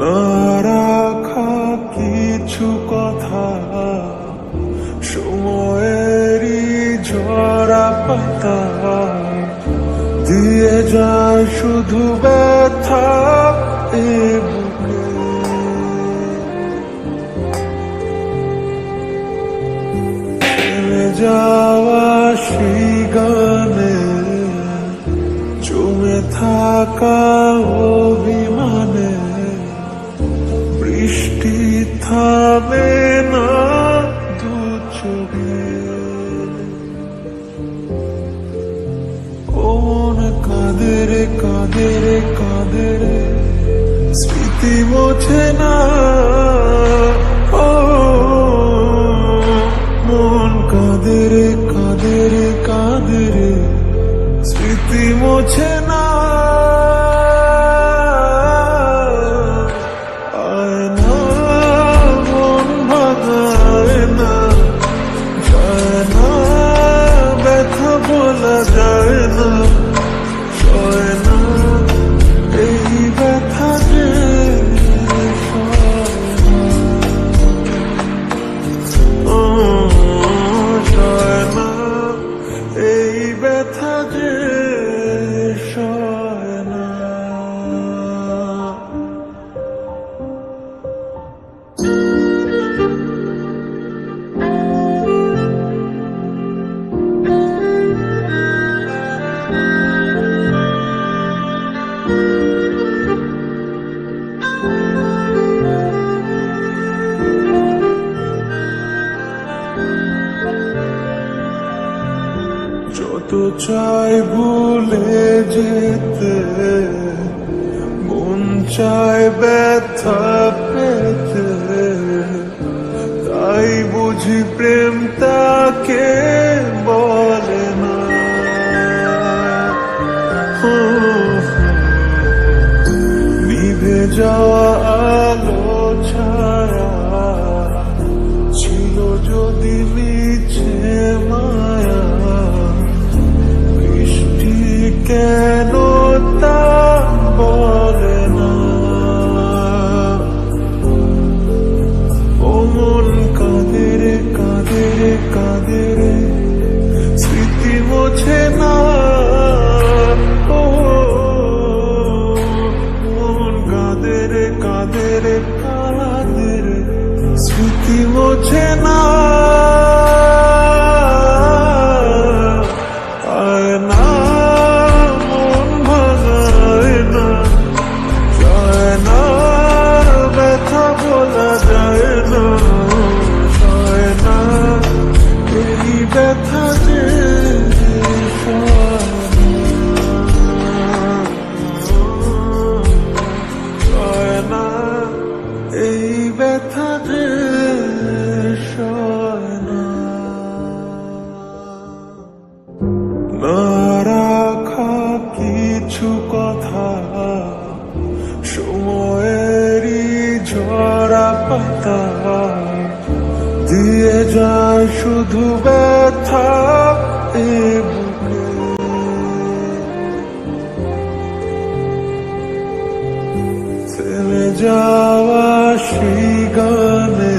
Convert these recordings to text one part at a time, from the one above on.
না রাখা কিছু পাতা। দিয়ে যায় শুধু ব্যথা এ যাওয়া সেই গানে, চুমে থাকা অভিমানে বৃষ্টি থামে না দু চোখে। ও কাদের কাদের রে কাঁদে রে কাঁদে স্মৃতি মোছে না। ও, মন কাঁদে রে কাঁদে রে কাঁদে রে স্মৃতি মোছে যত চাই ভুলে যেতে। মন চায় ব্যথা পেতে। তাই বুঝি প্রেম তাকে বলে না। নিভে যাওয়া বলা যায় না সয় না এই ব্যথা যে এই ব্যথা যে না দিয়ে যায় শুধু ব্যথা যাওয়া সেই গানে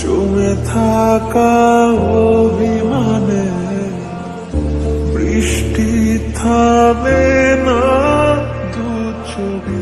জমে থাকা অভিমানে, বৃষ্টি থামে না দু চোখে।